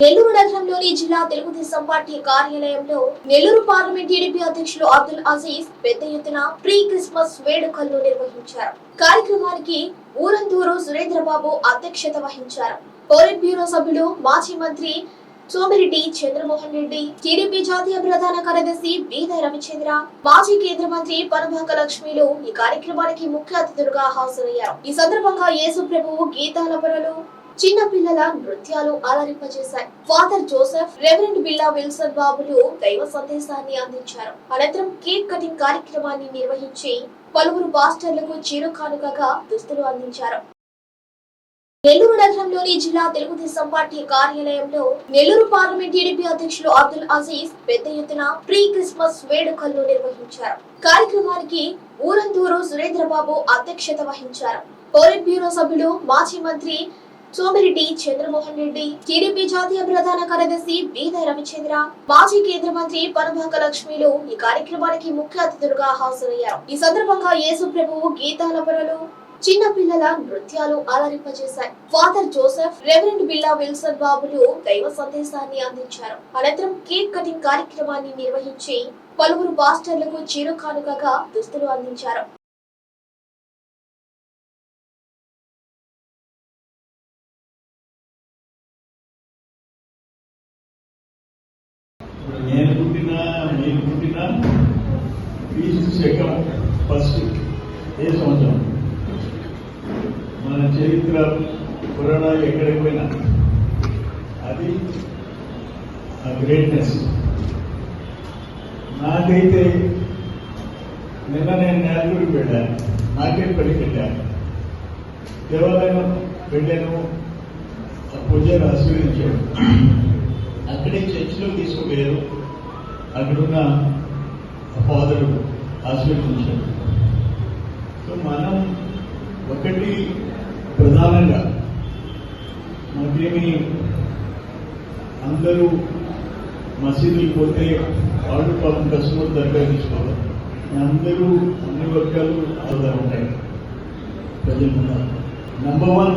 నెల్లూరు నగరంలోని జిల్లా తెలుగుదేశం పార్టీ కార్యాలయంలో నెల్లూరు పార్లమెంట్ టీడీపీ అధ్యక్షులు అబ్దుల్ అజీజ్ పెద్ద ఎత్తున ప్రీ క్రిస్మస్ వేడుకలను నిర్వహించారు. కార్యక్రమానికి ఊరందూరు సురేంద్రబాబు అధ్యక్షత వహించారు. పోలిట్ బ్యూరో సభ్యులు మాజీ మంత్రి సోమిరెడ్డి చంద్రమోహన్ రెడ్డి టీడీపీ జాతీయ ప్రధాన కార్యదర్శి బీద రవిచంద్ర మాజీ కేంద్ర మంత్రి పనభాక లక్ష్మిలు ఈ కార్యక్రమానికి ముఖ్య అతిథులుగా హాజరయ్యారు. ఈ సందర్భంగా యేసు ప్రభువు గీతాలపరలు చిన్న పిల్లల నృత్యాలు అలరింపజేశాయి. Father Joseph reverend Billa Wilson బాబులు దైవ సందేశాన్ని అందించారు. అనంతరం కేక్ కటింగ్ కార్యక్రమాన్ని నిర్వహించి పలువురు పాస్టర్లకు చిరుకానుకగా దుస్తులు అందించారు. నెల్లూరు నగరంలోని జిల్లా తెలుగుదేశం పార్టీ కార్యాలయంలో నెల్లూరు పార్లమెంట్ టీడీపీ అధ్యక్షులు అబ్దుల్ అజీజ్ పెద్ద ఎత్తున ప్రీ క్రిస్మస్ వేడుకలను నిర్వహించారు. కార్యక్రమానికి ఊరందూరు సురేంద్రబాబు అధ్యక్షత వహించారు. పోలిట్ బ్యూరో సభ్యులు మాజీ మంత్రి సోమిరెడ్డి చంద్రమోహన్ రెడ్డి టీడీపీ జాతీయ ప్రధాన కార్యదర్శి బీద రవిచంద్ర మాజీ కేంద్ర మంత్రి పనభాక లక్ష్మిలు ఈ కార్యక్రమానికి ముఖ్య అతిథులుగా హాజరయ్యారు. ఈ సందర్భంగా యేసు ప్రభువు గీతాలపరలు చిన్న పిల్లల నృత్యాలు అలరింపజేశాయి. Father Joseph reverend Billa Wilson బాబులు దైవ సందేశాన్ని అందించారు. అనంతరం కేక్ కటింగ్ కార్యక్రమాన్ని నిర్వహించి పలువురు పాస్టర్లకు చిరు కానుకగా దుస్తులు అందించారు. క్రీస్తు శకం ఫస్ట్ ఏ సంవత్సరం? మన చరిత్ర పురాణాలు ఎక్కడికి పోయినా? అది ఆ గ్రేట్నెస్ నాకైతే నిన్న నేను నేలూరుకి వెళ్ళాను నాకేపల్లికి వెళ్ళాను దేవాలయం వెళ్ళాను ఆ పూజను ఆశీర్వదించాడు అక్కడే చర్చిలో తీసుకుపోయారు. అక్కడున్న ఫాదరు ఆశీర్వదించారు. సో మనం ఒకటి ప్రధానంగా మనకేమి అందరూ మసీదులు పోతే వాళ్ళు పాపం కస్టమర్ దగ్గర తీసుకోవాలి. అందరూ అన్ని వర్గాలు ఆధారం ఉంటాయి. ప్రజలు ఉన్నారు. నంబర్ వన్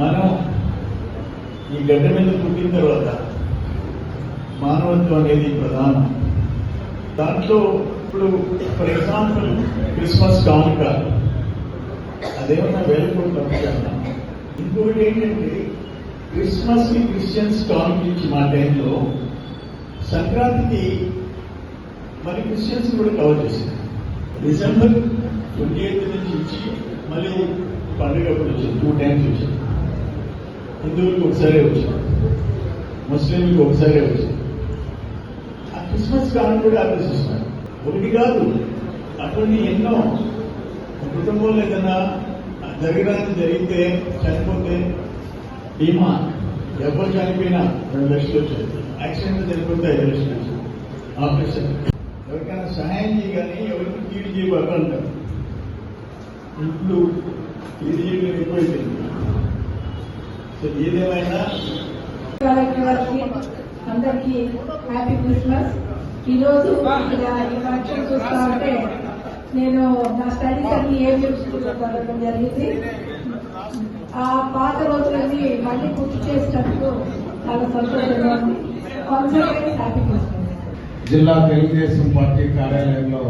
మనం ఈ గడ్డ మీద పుట్టిన తర్వాత మానవత్వం అనేది ప్రధానం. దాంట్లో ఇప్పుడు ఫర్ ఎగ్జాంపుల్ క్రిస్మస్ కానుక అదేమన్నా వేలకోట్లు పంపించాను ఇంకొకటి ఏంటంటే క్రిస్మస్ క్రిస్టియన్స్ కానుక ఇచ్చి మా టైంలో సంక్రాంతికి మరి క్రిస్టియన్స్ కూడా కవర్ చేసింది డిసెంబర్ ట్వంటీ ఎయిత్ నుంచి ఇచ్చి మళ్ళీ పండుగ అప్పుడు వచ్చింది. టూ టైమ్స్ వచ్చింది. హిందువులకు ఒకసారి వచ్చింది. ముస్లింలకు ఒకసారి వచ్చింది. ఆ క్రిస్మస్ కాలం కూడా ఆలోచిస్తున్నారు. ఒకటి కాదు. అటువంటి ఎన్నో కుటుంబంలో ఏదైనా జరగడానికి జరిగితే చనిపోతే బీమా. ఎవరు చనిపోయినా రెండు లక్షలు వచ్చేది యాక్సిడెంట్ చనిపోతే ఐదు లక్షలు వచ్చాయి. ఆపరేషన్. ఎవరికైనా సహాయం చేయగానే ఎవరికి కీడు చేయబాకు అంటారు ఇప్పుడు కీడు చేయడం ఎక్కువైపోయింది. సో ఏదేమైనా అందరికీ హ్యాపీ క్రిస్మస్. ఈరోజు రోజు ఈ ఫంక్షన్ చూస్తా ఉంటే నేను నా స్టడీస్ అన్ని ఏం స్కూల్లో జరిగింది. ఆ పాత రోజులన్నీ మళ్ళీ గుర్తు చేసినట్టు చాలా సంతోషంగా ఉంది. కాన్సర్ట్ హ్యాపీ జిల్లా తెలుగుదేశం పార్టీ కార్యాలయంలో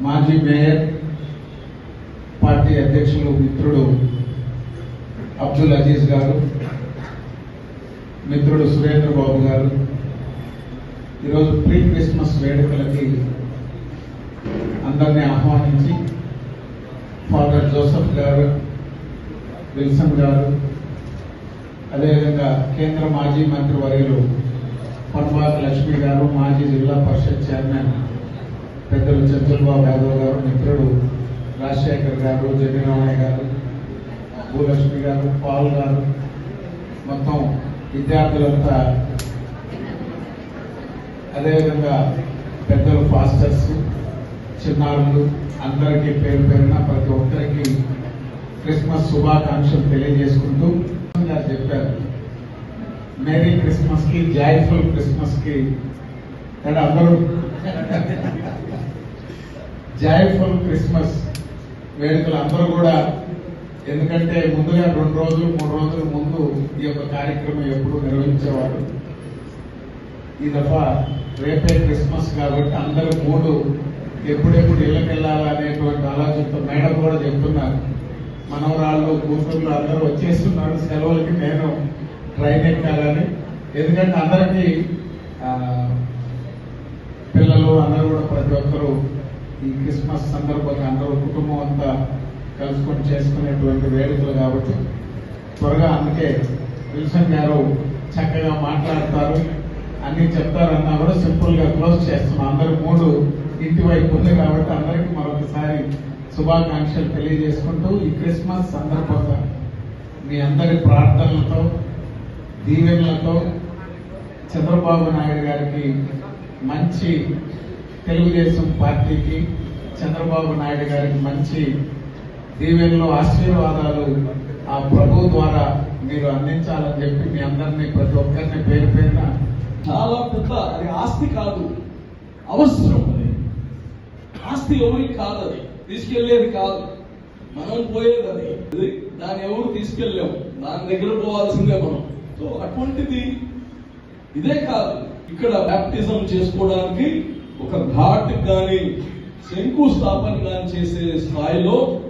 మాజీ మేయర్ పార్టీ అధ్యక్షులు మిత్రుడు అబ్దుల్ అజీజ్ గారు మిత్రుడు సురేంద్ర బాబు గారు ఈరోజు ప్రీ క్రిస్మస్ వేడుకలకి అందరినీ ఆహ్వానించి ఫాదర్ జోసఫ్ గారు విల్సన్ గారు అదేవిధంగా కేంద్ర మాజీ మంత్రి వర్యులు పన్వాక్ లక్ష్మి గారు మాజీ జిల్లా పరిషత్ చైర్మన్ పెద్దలు చంద్రబాబు యాదవ్ గారు మిత్రుడు రాజశేఖర్ గారు జగన్మోహన్ గారు భూలక్ష్మి గారు పాల్ గారు మొత్తం విద్యార్థులంతా అదేవిధంగా పెద్దలు పాస్టర్స్ చిన్నారులు అందరికీ పేరు పేరున ప్రతి ఒక్కరికి క్రిస్మస్ శుభాకాంక్షలు తెలియజేసుకుంటూ చెప్పారు. మేరీ క్రిస్మస్కి జాయ్ఫుల్ క్రిస్మస్కి అందరూ. జాయ్ఫుల్ క్రిస్మస్ వేడుకలు అందరూ కూడా ఎందుకంటే ముందుగా రెండు రోజులు మూడు రోజుల ముందు ఈ యొక్క కార్యక్రమం ఎప్పుడు నిర్వహించేవారు. ఈ దఫా రేపే క్రిస్మస్ కాబట్టి అందరూ మూడు ఎప్పుడెప్పుడు ఇళ్ళకి వెళ్ళాలా అనేటువంటి ఆలోచనతో మేడం కూడా చెప్తున్నారు. మనవరాళ్ళు కూతుర్లు అందరూ వచ్చేస్తున్నారు. సెలవులకి నేను ట్రైన్ ఎక్కాలని. ఎందుకంటే అందరికీ పిల్లలు అందరూ కూడా ప్రతి ఒక్కరూ ఈ క్రిస్మస్ సందర్భంగా అందరూ కుటుంబం అంతా కలుసుకొని చేసుకునేటువంటి వేడుకలు కాబట్టి త్వరగా అందుకే విల్సన్ గారు చక్కగా మాట్లాడతారు. అన్ని చెప్తారన్నా కూడా సింపుల్గా క్లోజ్ చేస్తున్నాం. అందరూ మూడు ఇంటి వైపు ఉంది కాబట్టి అందరికీ మరొకసారి శుభాకాంక్షలు తెలియజేసుకుంటూ ఈ క్రిస్మస్ సందర్భంగా మీ అందరి ప్రార్థనలతో దీవెనలతో చంద్రబాబు నాయుడు గారికి మంచి తెలుగుదేశం పార్టీకి చంద్రబాబు నాయుడు గారికి మంచి దీవెనలు ఆశీర్వాదాలు ఆ ప్రభు ద్వారా మీరు అందించాలని చెప్పి మీ అందరినీ ప్రతి ఒక్కరిని పేరు పేరున చాలా పెద్ద అది ఆస్తి కాదు. అవసరం అది. ఆస్తి ఎవరికి కాదు అది. తీసుకెళ్ళేది కాదు. మనం పోయేది అది. దాన్ని ఎవరు తీసుకెళ్ళాము దాని దగ్గర పోవాల్సిందే మనం. సో అటువంటిది ఇదే కాదు. ఇక్కడ బ్యాప్టిజం చేసుకోవడానికి ఒక ఘాట్ కానీ శంకుస్థాపన కానీ చేసే స్థాయిలో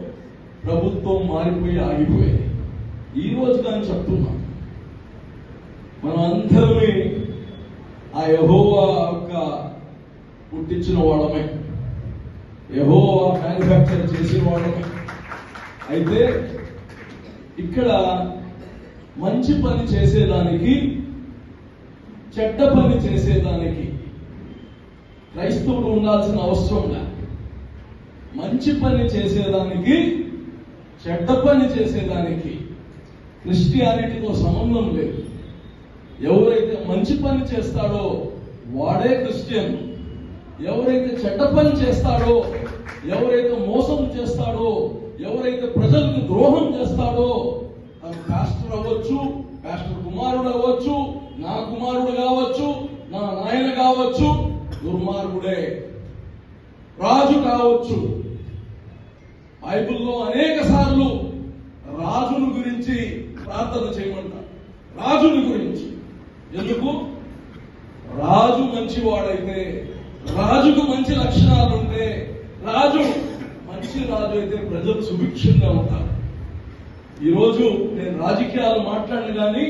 ప్రభుత్వం మారిపోయి ఆగిపోయింది. ఈ రోజు కానీ చెప్తున్నాం. మనం అందరమే ఆ యహోవా యొక్క పుట్టించిన వాళ్ళమే. యహోవా మ్యానుఫ్యాక్చర్ చేసిన వాళ్ళమే. అయితే ఇక్కడ మంచి పని చేసేదానికి చెడ్డ పని చేసేదానికి క్రైస్తవుడు ఉండాల్సిన అవసరం లే. మంచి పని చేసేదానికి చెడ్డ పని చేసేదానికి క్రిస్టియానిటీతో సంబంధం లేదు. ఎవరైతే మంచి పని చేస్తాడో వాడే క్రిస్టియన్. ఎవరైతే చెడ్డ పని చేస్తాడో ఎవరైతే మోసం చేస్తాడో ఎవరైతే ప్రజలకు ద్రోహం చేస్తాడో అది పాస్టర్ అవ్వచ్చు పాస్టర్ కుమారుడు అవ్వచ్చు నా కుమారుడు కావచ్చు నా నాయన కావచ్చు దుర్మార్గుడే. రాజు కావచ్చు. బైబిల్లో అనేక సార్లు రాజును గురించి ప్రార్థన చేయమంటారు. రాజుని గురించి. ఎందుకు? రాజు మంచివాడైతే రాజుకు మంచి లక్షణాలు ఉంటే రాజు మంచి రాజు అయితే ప్రజలు సుభిక్షంగా ఉంటారు. ఈరోజు నేను రాజకీయాలు మాట్లాడిన కానీ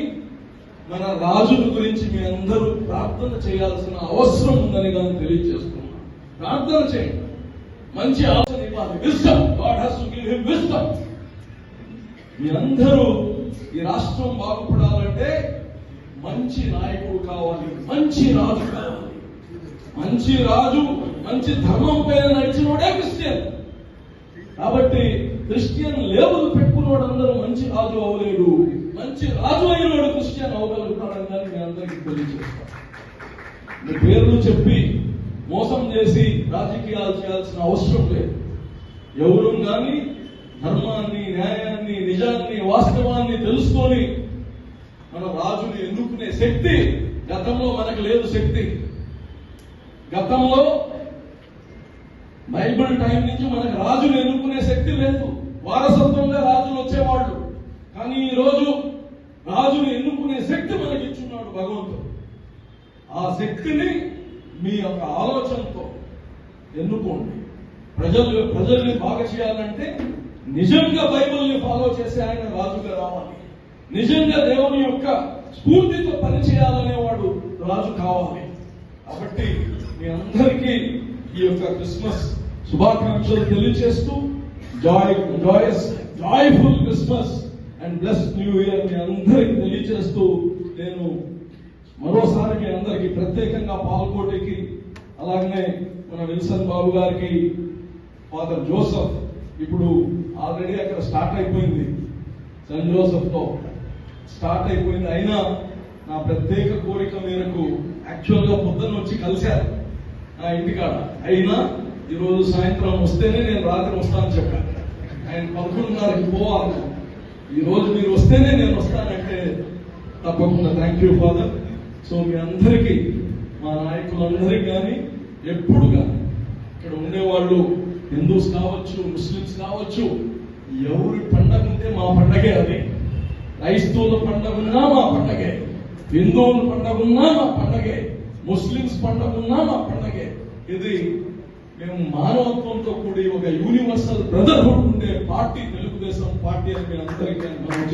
మన రాజుల గురించి మీ అందరూ ప్రార్థన చేయాల్సిన అవసరం ఉందని కానీ తెలియజేస్తున్నా. ప్రార్థన చేయండి. మంచి ఆలోచన ఇవ్వాలి. Wisdom god has to give him wisdom మీ అందరూ ఈ రాష్ట్రం బాగుపడాలంటే మంచి నాయకుడు కావాలి మంచి రాజు కావాలి. మంచి రాజు మంచి ధర్మం పేరు నడిచినోడే క్రిస్టియన్. కాబట్టి క్రిస్టియన్ లేబుల్ పెట్టుకున్నోడు అందరూ మంచి రాజు అవ్వలేడు మంచి రాజు అయినోడు క్రిస్టియన్ అవ్వగలుగుతాడని కానీ మీ అందరికీ తెలియజేస్తాను. మీ పేర్లు చెప్పి మోసం చేసి రాజకీయాలు చేయాల్సిన అవసరం లేదు. ఎవరు కానీ ధర్మాన్ని న్యాయాన్ని నిజాన్ని వాస్తవాన్ని తెలుసుకొని మన రాజుని ఎన్నుకునే శక్తి గతంలో మనకు లేదు శక్తి. గతంలో బైబిల్ టైం నుంచి మనకు రాజును ఎన్నుకునే శక్తి లేదు. వారసత్వంగా రాజులు వచ్చేవాళ్ళు. కానీ ఈ రోజు రాజును ఎన్నుకునే శక్తి మనకి ఇచ్చున్నాడు భగవంతుడు. ఆ శక్తిని మీ యొక్క ఆలోచనతో ఎన్నుకోండి. ప్రజలు ప్రజల్ని బాగా చేయాలంటే నిజంగా బైబిల్ని ఫాలో చేసే ఆయన రాజుగా రావాలి. నిజంగా దేవుని యొక్క స్ఫూర్తితో పనిచేయాలనేవాడు రాజు కావాలి. కాబట్టి మీ అందరికీ ఈ యొక్క క్రిస్మస్ శుభాకాంక్షలు తెలియజేస్తూ joy joyous joyful Christmas and bless new year మీ అందరికి తెలియజేస్తూ నేను మరోసారి మీ అందరికి ప్రత్యేకంగా పాల్గొనేకి అలాగనే మన విల్సన్ బాబు గారికి ఫాదర్ జోసఫ్ ఇప్పుడు ఆల్రెడీ అక్కడ స్టార్ట్ అయిపోయింది. సెంట్ జోసఫ్తో స్టార్ట్ అయిపోయింది. అయినా నా ప్రత్యేక కోరిక మేరకు యాక్చువల్గా పొద్దున్న వచ్చి కలిశారు నా ఇంటికాడ. అయినా ఈరోజు సాయంత్రం వస్తేనే నేను రాత్రి వస్తాను చెప్పాను ఆయన పదకొండున్నరకి పోవాలి. ఈరోజు మీరు వస్తేనే నేను వస్తానంటే తప్పకుండా థ్యాంక్ యూ ఫాదర్ సో మీ అందరికీ మా నాయకులందరికీ కానీ ఎప్పుడు కానీ ఇక్కడ ఉండేవాళ్ళు హిందూస్ కావచ్చు ముస్లిమ్స్ కావచ్చు ఎవరి పండగ ఉంటే మా పండగే అది. క్రైస్తవుల పండగ ఉన్నా మా పండగే హిందువుల పండగ ఉన్నా మా పండగే ముస్లిమ్స్ పండగ ఉన్నా మా పండగే ఇది మేము మానవత్వంతో కూడి ఒక యూనివర్సల్ బ్రదర్హుడ్ ఉండే పార్టీ తెలుగుదేశం పార్టీ అని మీ అందరికీ నేను మనవి